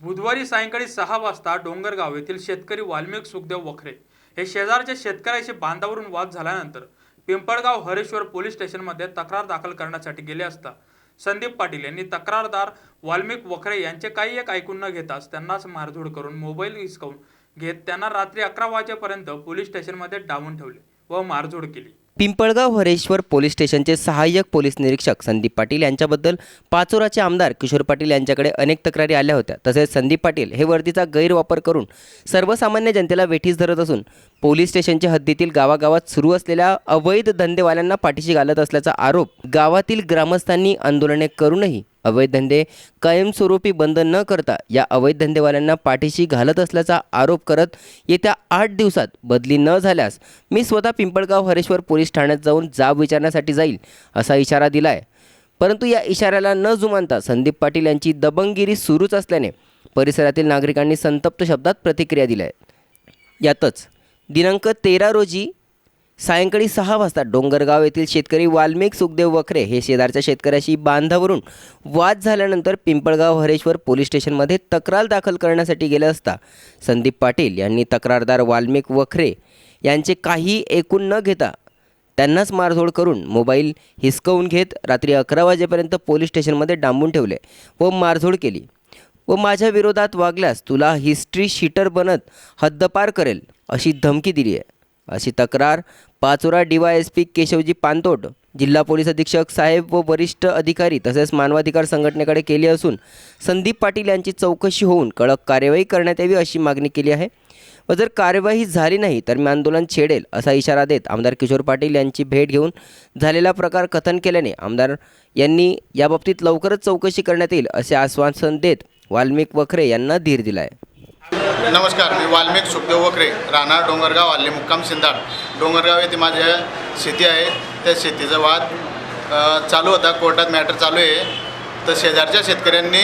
बुधवारी सायंकाळी सहा वाजता डोंगरगाव येथील शेतकरी वाल्मिक सुखदेव वखरे हे शेजारच्या शेतकऱ्याशी बांधावरून वाद झाल्यानंतर पिंपळगाव हरेश्वर पोलीस स्टेशनमध्ये तक्रार दाखल करण्यासाठी गेले असता संदीप पाटील यांनी तक्रारदार वाल्मिक वखरे यांचे काही एक ऐकून न घेताच त्यांनाच मारझोड करून मोबाईल हिसकावून घेत त्यांना रात्री अकरा वाजेपर्यंत पोलीस स्टेशनमध्ये डावून ठेवले. व मारझोड केली. पिंपळगाव हरेश्वर पोलीस स्टेशनचे सहाय्यक पोलीस निरीक्षक संदीप पाटील यांच्याबद्दल पाचोराचे आमदार किशोर पाटील यांच्याकडे अनेक तक्रारी आल्या होत्या. तसेच संदीप पाटील हे वर्दीचा गैरवापर करून सर्वसामान्य जनतेला वेठीस धरत असून पोलीस स्टेशनच्या हद्दीतील गावागावात सुरू असलेल्या अवैध धंदेवाल्यांना पाठीशी घालत असल्याचा आरोप गावातील ग्रामस्थांनी आंदोलने करूनही अवैध धंदे कायमस्वरूपी बंद न करता या अवैध धंदेवाल्यांना पाठीशी घालत असल्याचा आरोप करत येत्या आठ दिवसात बदली न झाल्यास मी स्वतः पिंपळगाव हरेश्वर पोलीस ठाण्यात जाऊन जाब विचारण्यासाठी जाईल असा इशारा दिला आहे परंतु या इशाऱ्याला न जुमानता संदीप पाटील यांची दबंगगिरी सुरूच असल्याने परिसरातील नागरिकांनी संतप्त शब्दात प्रतिक्रिया दिल्या आहेत यातच दिनांक तेरा रोजी सायंकाळी सहा वाजता डोंगरगाव येथील शेतकरी वाल्मिक सुखदेव वखरे हे शेजारच्या शेतकऱ्याशी बांधावरून वाद झाल्यानंतर पिंपळगाव हरेश्वर पोलीस स्टेशनमध्ये तक्रार दाखल करण्यासाठी गेले असता संदीप पाटील यांनी तक्रारदार वाल्मिक वखरे यांचे काही ऐकून न घेता त्यांनाच मारझोड करून मोबाईल हिसकवून घेत रात्री अकरा वाजेपर्यंत पोलीस स्टेशनमध्ये डांबून ठेवले व मारझोड केली व माझ्या विरोधात वागल्यास तुला हिस्ट्री शीटर बनत हद्दपार करेल अशी धमकी दिली आहे. अशी तक्रार Pachora DYSP S P Keshavji Pantot जिल्हा पोलीस अधीक्षक साहेब व वरिष्ठ अधिकारी तसेच मानवाधिकार संघटनेकडे केली असून संदीप पाटील यांची चौकशी होऊन कडक कार्यवाही करण्यात यावी अशी मागणी केली आहे. व जर कार्यवाही झाली नाही तर मी आंदोलन छेडेल असा इशारा देत आमदार किशोर पाटील यांची भेट घेऊन झालेला प्रकार कथन केल्याने आमदार यांनी याबाबतीत लवकरच चौकशी करण्यात येईल असे आश्वासन देत वाल्मिक वखरे यांना धीर दिला आहे नमस्कार मी वाल्मिक सुखदेव वखरे राहणार डोंगरगाव आले मुक्काम सिंदाड डोंगरगाव येथे माझ्या शेती आहे. त्या शेतीचा वाद चालू होता. कोर्टात मॅटर चालू आहे. तर शेजारच्या शेतकऱ्यांनी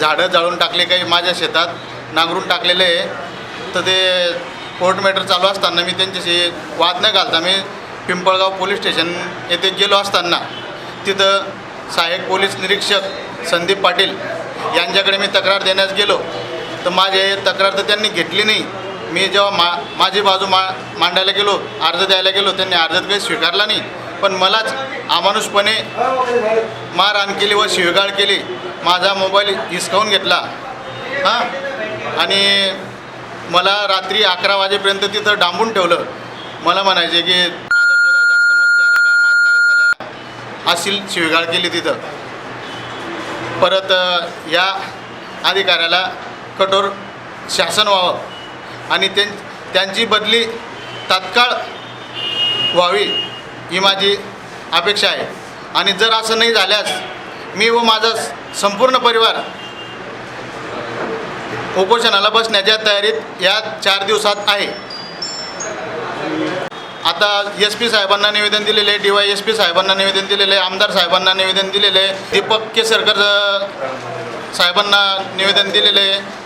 झाडं जाळून टाकले काही माझ्या शेतात नांगरून टाकलेले आहे. तर ते कोर्ट मॅटर चालू असताना मी त्यांच्याशी वाद न घालता मी पिंपळगाव पोलीस स्टेशन येथे गेलो असताना तिथं सहाय्यक पोलीस निरीक्षक संदीप पाटील यांच्याकडे मी तक्रार देण्यास गेलो. तर माझे तक्रार तर त्यांनी घेतली नाही. मी जेव्हा मा माझी बाजू मा मांडायला गेलो अर्ज द्यायला गेलो त्यांनी अर्ज काही स्वीकारला नाही. पण मलाच अमानुषपणे मारहाण केली व शिवगाळ केली. माझा मोबाईल हिसकावून घेतला. हां? आणि मला रात्री अकरा वाजेपर्यंत तिथं डांबून ठेवलं. मला म्हणायचे की "आदर जास्त मस्ती आला का? मातला का झाल्या अशी शिवगाळ केली तिथं. परत या अधिकाऱ्याला कठोर शासन व्हावं आणि त्यां त्यांची बदली तात्काळ व्हावी ही माझी अपेक्षा आहे. आणि जर असं नाही झाल्यास मी व माझा संपूर्ण परिवार उपोषणाला बसण्याच्या तयारीत या चार दिवसात आहे. आता एस पी साहेबांना निवेदन दिलेले आहे डी वाय एस पी साहेबांना निवेदन दिलेले आहे आमदार साहेबांना निवेदन दिलेले आहे दीपक केसरकर साहेबांना निवेदन दिलेले आहे